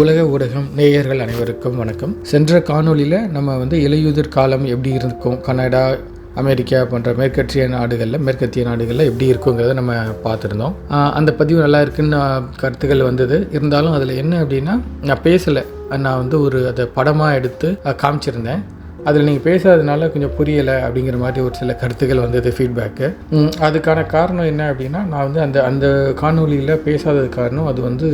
உலக ஊடகம் நேயர்கள் அனைவருக்கும் வணக்கம். சென்ற காணொளியில் நம்ம வந்து இலையுதிர் காலம் எப்படி இருக்கும்? கனடா அமெரிக்கா போன்ற மேற்கத்திய நாடுகளில் மேற்கத்திய நாடுகளில் எப்படி இருக்குங்கிறத நம்ம பார்த்துருந்தோம். அந்த பதிவு நல்லா இருக்குன்னு கருத்துக்கள் வந்தது. இருந்தாலும் அதில் என்ன அப்படின்னா நான் பேசலை. நான் வந்து ஒரு அதை படமாக எடுத்து காமிச்சிருந்தேன். அதில் நீங்கள் பேசாததுனால கொஞ்சம் புரியலை அப்படிங்கிற மாதிரி ஒரு சில கருத்துக்கள் வந்தது ஃபீட்பேக்கு அதுக்கான காரணம் என்ன அப்படின்னா நான் வந்து அந்த அந்த காணொலியில் பேசாதது காரணம் அது வந்து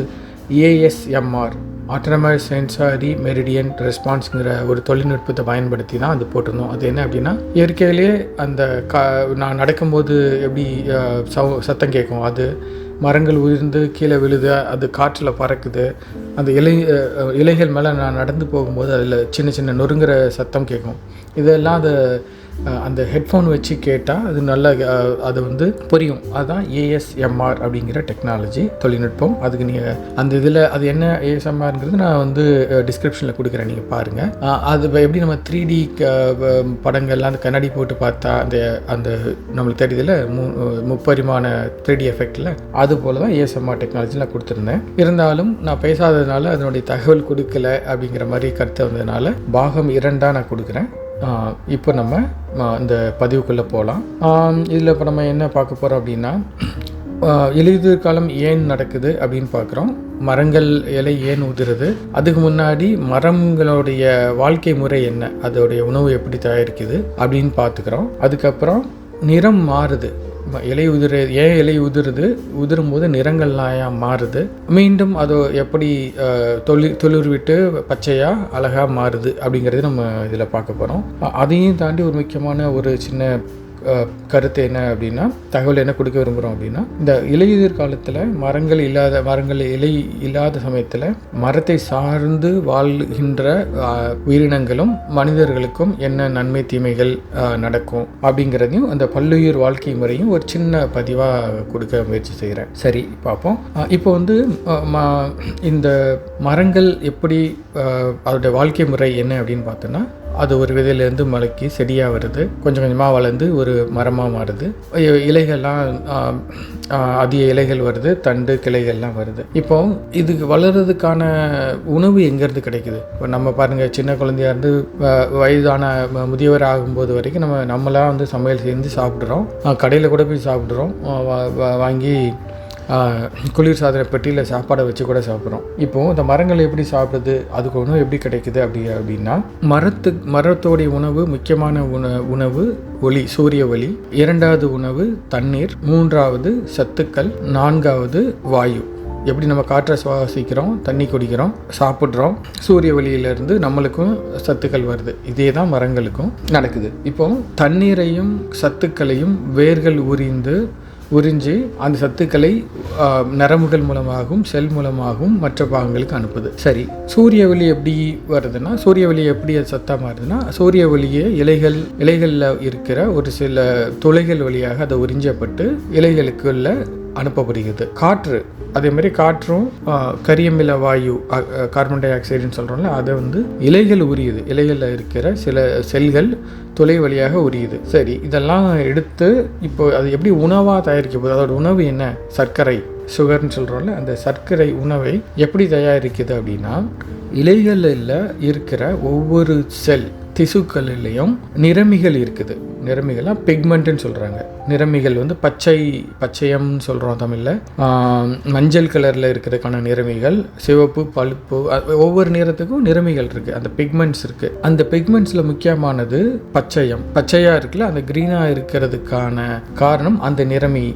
ஏஎஸ்எம்ஆர் ஆட்டோனமஸ் சென்சாரி மெரிடியன் ரெஸ்பான்ஸுங்கிற ஒரு தொழில்நுட்பத்தை பயன்படுத்தி தான் அது போட்டிருந்தோம். அது என்ன அப்படின்னா இயற்கையிலேயே அந்த கா நான் நடக்கும்போது எப்படி சவு சத்தம் கேட்கும். அது மரங்கள் உயிர்ந்து கீழே விழுது அது காற்றில் பறக்குது. அந்த இலை இலைகள் மேலே நான் நடந்து போகும்போது அதில் சின்ன சின்ன நொறுங்குற சத்தம் கேட்கும். இதெல்லாம் அதை அந்த ஹெட்ஃபோன் வச்சு கேட்டால் அது நல்ல அது வந்து புரியும். அதுதான் ஏஎஸ்எம்ஆர் அப்படிங்கிற டெக்னாலஜி தொழில்நுட்பம். அதுக்கு நீங்கள் அந்த இதில் அது என்ன ஏஎஸ்எம்ஆருங்கிறது நான் வந்து டிஸ்கிரிப்ஷனில் கொடுக்குறேன். நீங்கள் பாருங்கள் அது எப்படி நம்ம த்ரீ டி படங்கள்லாம் அந்த கண்ணாடி போட்டு பார்த்தா அந்த அந்த நம்மளுக்கு தெரியுதுல மு முப்பரிமாண த்ரீ டி எஃபெக்டில் அது போல் தான் ஏஎஸ்எம்ஆர் டெக்னாலஜி நான் கொடுத்துருந்தேன். இருந்தாலும் நான் பேசாததுனால அதனுடைய தகவல் கொடுக்கல அப்படிங்கிற மாதிரி கருத்து வந்ததுனால பாகம் இரண்டாக நான் கொடுக்குறேன். இப்போ நம்ம இந்த பதிவுக்குள்ளே போகலாம் இதில் இப்போ நம்ம என்ன பார்க்க போகிறோம் அப்படின்னா ஆஹ் இலையுதிர் காலம் ஏன் நடக்குது அப்படின்னு பார்க்குறோம். மரங்கள் இலை ஏன் உதிருது? அதுக்கு முன்னாடி மரங்களுடைய வாழ்க்கை முறை என்ன? அதோடைய உணவு எப்படி தயாரிக்குது அப்படின்னு பார்த்துக்கிறோம். அதுக்கப்புறம் நிறம் மாறுது. இலை உதிர ஏன் இலை உதிருது? உதிரும் போது நிறங்கள்லாம் மாறுது. மீண்டும் அது எப்படி அஹ், தொழில் விட்டு பச்சையாக அழகாக மாறுது அப்படிங்கிறது நம்ம இதில் பார்க்க போகிறோம் அதையும் தாண்டி ஒரு முக்கியமான ஒரு சின்ன கருத்து என்ன அப்படின்னா தகவல் என்ன கொடுக்க விரும்புகிறோம் அப்படின்னா இந்த இலையுதிர் காலத்தில் மரங்கள் இல்லாத மரங்கள் இலை இல்லாத சமயத்தில் மரத்தை சார்ந்து வாழ்கின்ற உயிரினங்களும் மனிதர்களுக்கும் என்ன நன்மை தீமைகள் நடக்கும் அப்படிங்கிறதையும் அந்த பல்லுயிர் வாழ்க்கை முறையும் ஒரு சின்ன பதிவாக கொடுக்க முயற்சி செய்கிறேன் சரி பார்ப்போம். இப்போ வந்து இந்த மரங்கள் எப்படி அஹ், அதோட வாழ்க்கை முறை என்ன அப்படின்னு பார்த்தோன்னா அது ஒரு விதையிலேருந்து முளைக்கி செடியாக வருது. கொஞ்சம் கொஞ்சமாக வளர்ந்து ஒரு மரமாக மாறுது. இலைகள்லாம் அதிக இலைகள் வருது. தண்டு கிளைகள்லாம் வருது. இப்போ இதுக்கு வளர்கிறதுக்கான உணவு எங்கேருந்து கிடைக்குது? இப்போ நம்ம பாருங்கள் சின்ன குழந்தையாக இருந்து வ- வயதான முதியவர் ஆகும்போது வரைக்கும் நம்ம நம்மளாம் வந்து சமையல் செஞ்சு சாப்பிட்றோம். கடையில் கூட போய் சாப்பிட்றோம். வாங்கி குளிர் சாதன பெட்டியில் சாப்பாடை வச்சு கூட சாப்பிட்றோம். இப்போ இந்த மரங்கள் எப்படி சாப்பிடுது அதுக்கு உணவு எப்படி கிடைக்குது அப்படி அப்படின்னா மரத்து மரத்தோடைய உணவு முக்கியமான உண உணவு ஒளி சூரிய ஒளி. இரண்டாவது உணவு தண்ணீர். மூன்றாவது சத்துக்கள். நான்காவது வாயு. எப்படி நம்ம காற்றை சுவாசிக்கிறோம் தண்ணி குடிக்கிறோம் சாப்பிட்றோம் சூரிய ஒளியிலிருந்து நம்மளுக்கும் சத்துக்கள் வருது. இதே தான் மரங்களுக்கும் நடக்குது. இப்போ தண்ணீரையும் சத்துக்களையும் வேர்கள் உரிந்து உறிஞ்சி அந்த சத்துக்களை நரம்புகள் மூலமாகவும் செல் மூலமாகவும் மற்ற பாகங்களுக்கு அனுப்புது. சரி சூரிய ஒளி எப்படி வருதுன்னா சூரிய ஒளி எப்படி அது சத்தா மாறுதுன்னா சூரிய ஒளியே இலைகள் இலைகளில் இருக்கிற ஒரு சில துளைகள் வழியாக அதை உறிஞ்சப்பட்டு இலைகளுக்குள்ள அனுப்பப்படுகிறது. காற்று அதே மாதிரி காற்றும் கரியமில வாயு கார்பன் டை ஆக்சைடுன்னு சொல்கிறோம்ல அதை வந்து இலைகள் உரியுது. இலைகளில் இருக்கிற சில செல்கள் துளை வழியாக உரியுது. சரி இதெல்லாம் எடுத்து இப்போ அது எப்படி உணவாக தயாரிக்க போகுது அதோட உணவு என்ன? சர்க்கரை சுகர்னு சொல்கிறோம்ல அந்த சர்க்கரை உணவை எப்படி தயாரிக்குது அப்படின்னா இலைகளில் இருக்கிற ஒவ்வொரு செல் திசுக்களிலையும் நிறமிகள் இருக்குது. நிறமிகள்லாம் பிக்மெண்ட்டுன்னு சொல்கிறாங்க நிறமிகள் வந்து பச்சை பச்சையம்னு சொல்கிறோம் தமிழில். மஞ்சள் கலரில் இருக்கிறதுக்கான நிறமிகள் சிவப்பு பழுப்பு ஒவ்வொரு நிறத்துக்கும் நிறமிகள் இருக்குது அந்த பிக்மெண்ட்ஸ் இருக்குது அந்த பிக்மெண்ட்ஸில் முக்கியமானது பச்சையம். பச்சையாக இருக்குல்ல அந்த க்ரீனாக இருக்கிறதுக்கான காரணம் அந்த நிறமி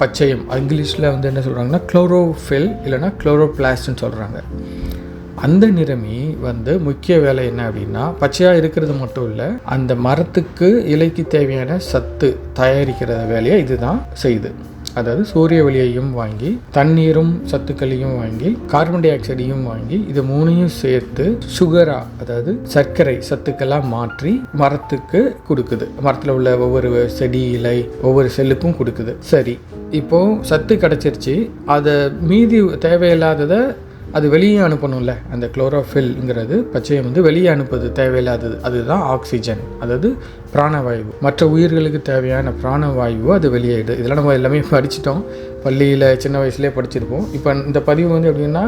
பச்சையம். இங்கிலீஷில் வந்து என்ன சொல்கிறாங்கன்னா குளோரோஃபில் இல்லைன்னா குளோரோபிளாஸ்ட்னு சொல்கிறாங்க அந்த நிறமி வந்து முக்கிய வேலை என்ன அப்படின்னா பச்சையாக இருக்கிறது மட்டும் இல்லை அந்த மரத்துக்கு இலைக்கு தேவையான சத்து தயாரிக்கிற வேலையை இதுதான் செய்யுது. அதாவது சூரிய ஒளியையும் வாங்கி தண்ணீரும் சத்துக்களையும் வாங்கி கார்பன் டை ஆக்சைடையும் வாங்கி இது மூணையும் சேர்த்து சுகரா அதாவது சர்க்கரை சத்துக்களாக மாற்றி மரத்துக்கு கொடுக்குது. மரத்தில் உள்ள ஒவ்வொரு செடி இலை ஒவ்வொரு செல்லுக்கும் கொடுக்குது. சரி இப்போ சத்து கிடச்சிருச்சு. அதை மீதி தேவையில்லாததை அது வெளியே அனுப்பணும்ல அந்த குளோரோஃபில்ங்கிறது பச்சையம் வந்து வெளியே அனுப்புது தேவையில்லாதது. அதுதான் ஆக்சிஜன் அதாவது பிராணவாயு. மற்ற உயிர்களுக்கு தேவையான பிராணவாயு அது வெளியேடு இதெல்லாம் நம்ம எல்லாமே படிச்சிட்டோம். பள்ளியில் சின்ன வயசுலேயே படிச்சிருப்போம். இப்போ இந்த பதிவு வந்து எப்படின்னா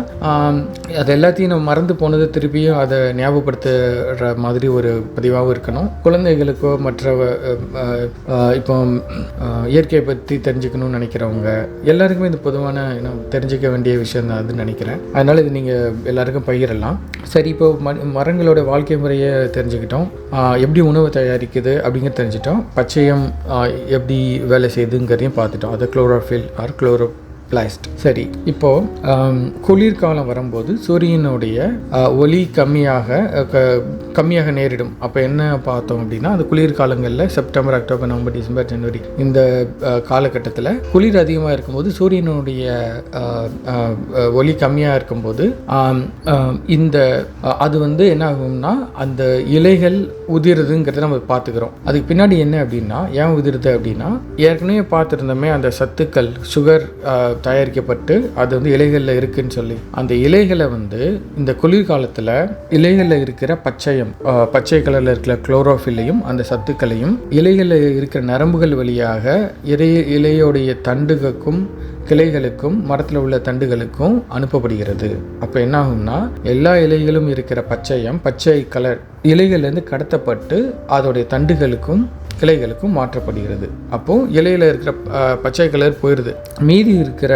அது எல்லாத்தையும் நம்ம மறந்து போனது திருப்பியும் அதை ஞாபகப்படுத்துகிற மாதிரி ஒரு பதிவாகவும் இருக்கணும். குழந்தைகளுக்கோ மற்ற இப்போ இயற்கையை பற்றி தெரிஞ்சுக்கணும்னு நினைக்கிறவங்க எல்லாருக்குமே இது பொதுவான தெரிஞ்சிக்க தெரிஞ்சுக்க வேண்டிய விஷயம் தான் அதுன்னு நினைக்கிறேன். அதனால் இது நீங்கள் எல்லாருக்கும் பகிரலாம். சரி இப்போ ம மரங்களோட வாழ்க்கை முறையை தெரிஞ்சுக்கிட்டோம். எப்படி உணவு தயாரிக்குது அப்படிங்கிறது தெரிஞ்சிட்டோம். பச்சையம் எப்படி வேலை செய்யுதுங்கிறதையும் பார்த்துட்டோம். அது குளோரோஃபில் ஆர் குளோரோ பிளாஸ்ட் சரி இப்போ குளிர்காலம் வரும்போது சூரியனுடைய ஒளி கம்மியாக க- கம்மியாக நேரிடும். அப்போ என்ன பார்த்தோம் அப்படின்னா அது குளிர்காலங்களில் செப்டம்பர் அக்டோபர் நவம்பர் டிசம்பர் ஜனவரி இந்த காலகட்டத்தில் குளிர் அதிகமாக இருக்கும்போது சூரியனுடைய ஒளி கம்மியாக இருக்கும்போது இந்த அது வந்து என்ன ஆகும்னா அந்த இலைகள் உதிருதுங்கிறத நம்ம பார்த்துக்கிறோம். அதுக்கு பின்னாடி என்ன அப்படின்னா ஏன் உதிருது அப்படின்னா ஏற்கனவே பார்த்துருந்தோமே அந்த சத்துக்கள் சுகர் தயாரிக்கப்பட்டு அது வந்து இலைகளில் இருக்குன்னு சொல்லி. அந்த இலைகளை வந்து இந்த குளிர்காலத்தில் இலைகளில் இருக்கிற பச்சையம் பச்சை கலரில் இருக்கிற குளோரோஃபில்லையும் அந்த சத்துக்களையும் இலைகளில் இருக்கிற நரம்புகள் வழியாக இலை இலையோடைய தண்டுகளுக்கும் கிளைகளுக்கும் மரத்தில் உள்ள தண்டுகளுக்கும் அனுப்பப்படுகிறது. அப்போ என்ன ஆகும்னா எல்லா இலைகளும் இருக்கிற பச்சையம் பச்சை கலர் இலைகள்லேருந்து கடத்தப்பட்டு அதோடைய தண்டுகளுக்கும் கிளைகளுக்கும் மாற்றப்படுகிறது. அப்போ இலையில இருக்கிற பச்சை கலர் போயிடுது மீதி இருக்கிற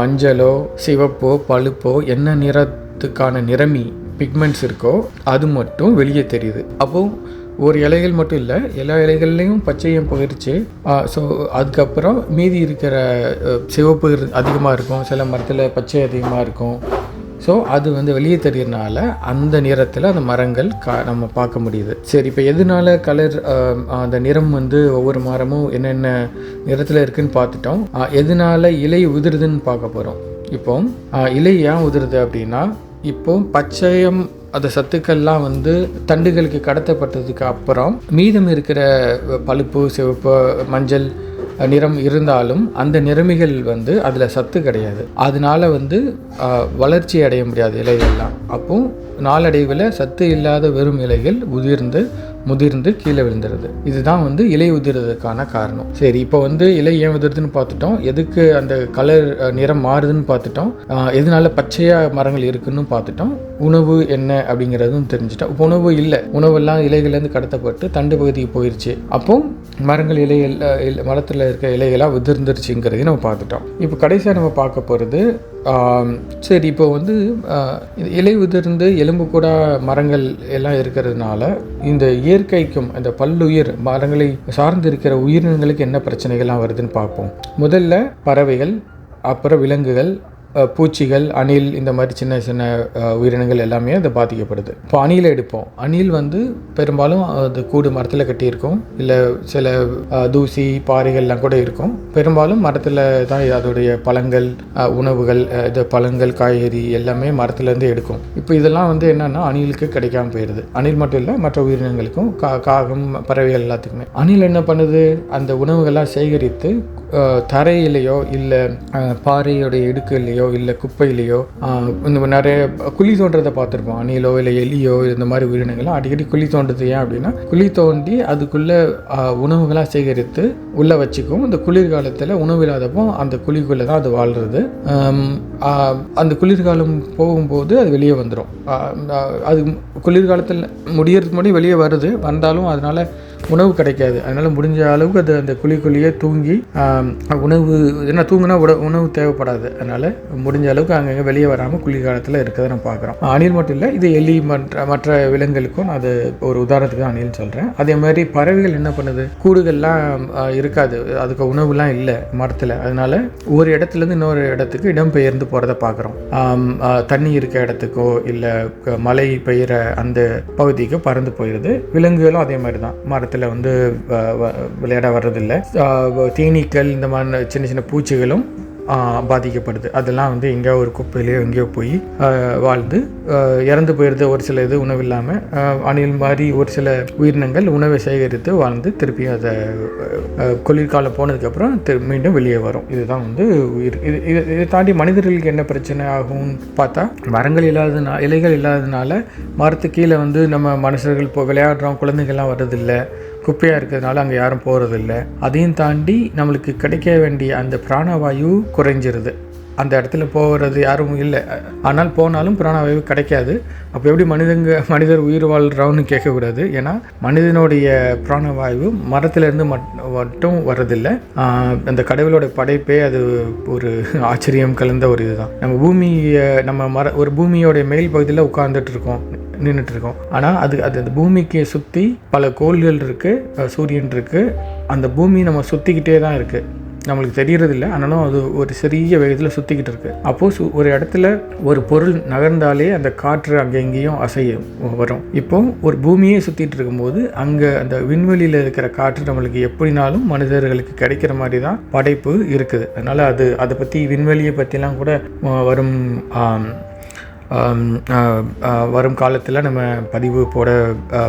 மஞ்சளோ சிவப்போ பழுப்போ என்ன நிறத்துக்கான நிறமி பிக்மெண்ட்ஸ் இருக்கோ அது மட்டும் வெளியே தெரியுது. அப்போ ஒரு இலைகள் மட்டும் இல்லை எல்லா இலைகள்லேயும் பச்சையும் போயிடுச்சு ஸோ அதுக்கப்புறம் மீதி இருக்கிற சிவப்பு அதிகமாக இருக்கும். சில மரத்தில் பச்சை அதிகமாக இருக்கும். ஸோ அது வந்து வெளியே தெரியறனால அந்த நிறத்தில் அந்த மரங்கள் கா நம்ம பார்க்க முடியுது. சரி இப்போ எதனால கலர் அந்த நிறம் வந்து ஒவ்வொரு மரமும் என்னென்ன நிறத்தில் இருக்குன்னு பார்த்துட்டோம். எதனால இலை உதிருதுன்னு பார்க்க போகிறோம் இப்போ இலை ஏன் உதிருது அப்படின்னா இப்போ பச்சையம் அந்த சத்துக்கள்லாம் வந்து தண்டுகளுக்கு கடத்தப்பட்டதுக்கு அப்புறம் மீதம் இருக்கிற பழுப்பு சிவப்பு மஞ்சள் நிறம் இருந்தாலும் அந்த நிறமிகள் வந்து அதில் சத்து கிடையாது. அதனால வந்து வளர்ச்சி அடைய முடியாது இலைகள்லாம். அப்போ நாளடைவில் சத்து இல்லாத வெறும் இலைகள் உதிர்ந்து முதிர்ந்து கீழே விழுந்துருது. இதுதான் வந்து இலை உதிர்றதுக்கான காரணம். சரி இப்போ வந்து இலை ஏன் உதிருதுன்னு பார்த்துட்டோம். எதுக்கு அந்த கலர் நிறம் மாறுதுன்னு பார்த்துட்டோம். எதனால பச்சையாக மரங்கள் இருக்குன்னு பார்த்துட்டோம். உணவு என்ன அப்படிங்கிறதும் தெரிஞ்சுட்டோம். இப்போ உணவு இல்லை. உணவெல்லாம் இலைகள்லேருந்து கடத்தப்பட்டு தண்டு பகுதிக்கு போயிடுச்சு அப்போ மரங்கள் இலைகள் மரத்தில் இருக்க இலைகளாக உதிர்ந்துருச்சுங்கிறதையும் நம்ம பார்த்துட்டோம். இப்போ கடைசியாக நம்ம பார்க்க போகிறது சரி இப்போ வந்து இலை உதிர்ந்து எலும்பு கூட மரங்கள் எல்லாம் இருக்கிறதுனால இந்த இயற்கைக்கும் இந்த பல்லுயிர் மரங்களை சார்ந்து இருக்கிற உயிரினங்களுக்கு என்ன பிரச்சனைகள்லாம் வருதுன்னு பார்ப்போம். முதல்ல பறவைகள் அப்புறம் விலங்குகள் பூச்சிகள் அணில் இந்த மாதிரி சின்ன சின்ன உயிரினங்கள் எல்லாமே அது பாதிக்கப்படுது. இப்போ அணிலை எடுப்போம். அணில் வந்து பெரும்பாலும் அது கூடு மரத்தில் கட்டியிருக்கும். இல்லை சில தூசி பாறைகள்லாம் கூட இருக்கும். பெரும்பாலும் மரத்தில் தான் அதோடைய பழங்கள் உணவுகள் இது பழங்கள் காய்கறி எல்லாமே மரத்துலேருந்து எடுக்கும். இப்போ இதெல்லாம் வந்து என்னென்னா அணிலுக்கு கிடைக்காம போயிடுது அணில் மட்டும் இல்லை மற்ற உயிரினங்களுக்கும் கா காகம் பறவைகள் எல்லாத்துக்குமே. அணில் என்ன பண்ணுது? அந்த உணவுகள்லாம் சேகரித்து தரையிலேயோ தரையிலையோ இல்லை பாறையோடைய இடுக்குலையோ இல்லை குப்பையிலையோ இந்த நிறைய குழி தோன்றதை பார்த்துருப்போம். அணிலோ இல்லை எலியோ இந்த மாதிரி உயிரினங்கள்லாம் அடிக்கடி குழி தோன்றது ஏன் அப்படின்னா குழி தோண்டி அதுக்குள்ளே உணவுகளாக சேகரித்து உள்ளே வச்சுக்கும். இந்த குளிர்காலத்தில் உணவு இல்லாதப்போ அந்த குழிக்குள்ளே தான் அது வாழ்கிறது அந்த குளிர்காலம் போகும்போது அது வெளியே வந்துடும் அது குளிர்காலத்தில் முடியறதுக்கு முன்னாடி வெளியே வருது. வந்தாலும் அதனால் உணவு கிடைக்காது. அதனால் முடிஞ்ச அளவுக்கு அது அந்த குழிக்குள்ளேயே தூங்கி உணவு ஏன்னா தூங்கினா உட உணவு தேவைப்படாது. அதனால் முடிஞ்ச அளவுக்கு அங்கங்கே வெளியே வராமல் குளிர்காலத்தில் இருக்கிறத நம்ம பார்க்குறோம் அணில் மட்டும் இல்லை இது எலி மற்ற மற்ற விலங்குகளுக்கும் நான் அது ஒரு உதாரணத்துக்கு தான் அணில் சொல்கிறேன் அதே மாதிரி பறவைகள் என்ன பண்ணுது? கூடுகள்லாம் இருக்காது. அதுக்கு உணவுலாம் இல்லை மரத்தில். அதனால் ஒரு இடத்துலேருந்து இன்னொரு இடத்துக்கு இடம் பெயர்ந்து போகிறத பார்க்குறோம் தண்ணி இருக்க இடத்துக்கோ இல்லை மழை பெய்கிற அந்த பகுதிக்கோ பறந்து போயிடுது விலங்குகளும் அதே மாதிரி தான். பக்கத்தில் வந்து விளையாட வர்றதில்லை. தேனீக்கள் இந்த மாதிரி சின்ன சின்ன பூச்சிகளும் பாதிக்கப்படுது. அதெல்லாம் வந்து எங்கேயோ ஒரு குப்பையிலையோ எங்கேயோ போய் வாழ்ந்து இறந்து போயிடுது. ஒரு சில இது உணவு இல்லாமல் அணில் மாதிரி ஒரு சில உயிரினங்கள் உணவை சேகரித்து வாழ்ந்து திருப்பி அதை குளிர்காலம் போனதுக்கப்புறம் திரு மீண்டும் வெளியே வரும். இதுதான் வந்து உயிர். இது இது இதை தாண்டி மனிதர்களுக்கு என்ன பிரச்சனை ஆகும்னு பார்த்தா மரங்கள் இல்லாததுனா இலைகள் இல்லாததுனால மரத்து கீழே வந்து நம்ம மனுஷர்கள் இப்போ விளையாடுறோம் குழந்தைகள்லாம் வர்றதில்லை. குப்பையாக இருக்கிறதுனால அங்கே யாரும் போகிறதில்ல அதையும் தாண்டி நம்மளுக்கு கிடைக்க வேண்டிய அந்த பிராணவாயு குறைஞ்சிருது. அந்த இடத்துல போகிறது யாரும் இல்லை. ஆனால் போனாலும் பிராணவாயு கிடைக்காது. அப்போ எப்படி மனிதங்க மனிதர் உயிர் வாழ்கிறோன்னு கேட்கக்கூடாது. ஏன்னா மனிதனுடைய பிராணவாயு மரத்திலிருந்து மட்டும் வர்றதில்லை. அந்த கடவுளோட படைப்பே அது ஒரு ஆச்சரியம் கலந்த ஒரு இதுதான். நம்ம பூமியை நம்ம மர ஒரு பூமியோடைய மேல் பகுதியில் உட்கார்ந்துட்டு இருக்கோம். நின்றுட்டு இருக்கோம் ஆனால் அது அது அந்த பூமிக்கு சுற்றி பல கோள்கள் இருக்குது சூரியன் இருக்குது அந்த பூமி நம்ம சுற்றிக்கிட்டே தான் இருக்குது நம்மளுக்கு தெரியறதில்ல. ஆனாலும் அது ஒரு சிறிய வேகத்தில் சுற்றிக்கிட்டு இருக்குது அப்போது சு ஒரு இடத்துல ஒரு பொருள் நகர்ந்தாலே அந்த காற்று அங்கே இங்கேயும் அசையும் வரும். இப்போ ஒரு பூமியே சுற்றிட்டு இருக்கும்போது அங்கே அந்த விண்வெளியில் இருக்கிற காற்று நம்மளுக்கு எப்படினாலும் மனிதர்களுக்கு கிடைக்கிற மாதிரி தான் படைப்பு இருக்குது. அதனால் அது அதை பற்றி விண்வெளியை பற்றிலாம் கூட வரும் வரும் காலத்தில் நம்ம பதிவு போட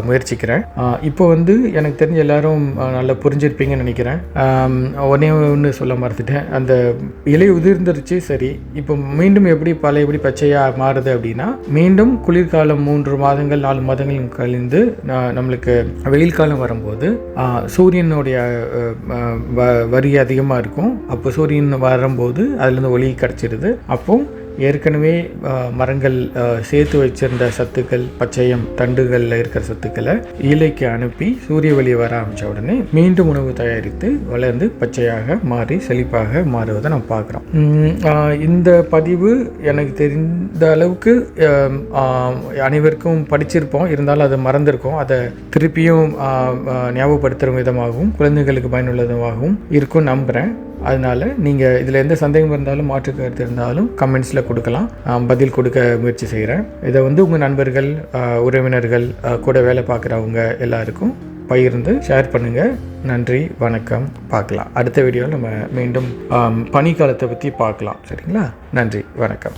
முயற்சிக்கிறேன். இப்போ வந்து எனக்கு தெரிஞ்ச எல்லாரும் நல்லா புரிஞ்சிருப்பீங்கன்னு நினைக்கிறேன். ஆம், ஒன்று சொல்ல மறந்துட்டேன். அந்த இலை உதிர்ந்துருச்சு சரி. இப்போ மீண்டும் எப்படி பழைய எப்படி பச்சையாக மாறுது அப்படின்னா மீண்டும் குளிர்காலம் மூன்று மாதங்கள் நாலு மாதங்கள் கழிந்து நம்மளுக்கு வெயில் காலம் வரும்போது சூரியனுடைய வ- வரி அதிகமாக இருக்கும். அப்போ சூரியன் வரும்போது அதுலேருந்து ஒளி கிடச்சிடுது அப்போ ஏற்கனவே மரங்கள் சேர்த்து வச்சிருந்த சத்துக்கள் பச்சையம் தண்டுகளில் இருக்கிற சத்துக்களை இலைக்கு அனுப்பி சூரிய ஒளி வர ஆரம்பித்த உடனே மீண்டும் உணவு தயாரித்து வளர்ந்து பச்சையாக மாறி செழிப்பாக மாறுவதை நம்ம பார்க்குறோம். இந்த பதிவு எனக்கு தெரிந்த அளவுக்கு அனைவருக்கும் படிச்சிருப்போம். இருந்தாலும் அது மறந்துருக்கோம். அதை திருப்பியும் ஞாபகப்படுத்துகிற விதமாகவும் குழந்தைகளுக்கு பயனுள்ளதாகவும் இருக்கும் நம்புகிறேன் அதனால் நீங்கள் இதில் எந்த சந்தேகம் இருந்தாலும் மாற்று கருத்து இருந்தாலும் கமெண்ட்ஸில் கொடுக்கலாம். பதில் கொடுக்க முயற்சி செய்கிறேன் இதை வந்து உங்கள் நண்பர்கள் உறவினர்கள் கூட வேலை பார்க்குறவங்க எல்லாருக்கும் பகிர்ந்து ஷேர் பண்ணுங்கள் நன்றி வணக்கம். பார்க்கலாம். அடுத்த வீடியோவில் நம்ம மீண்டும் பனிக்காலத்தை பற்றி பார்க்கலாம். சரிங்களா? நன்றி வணக்கம்.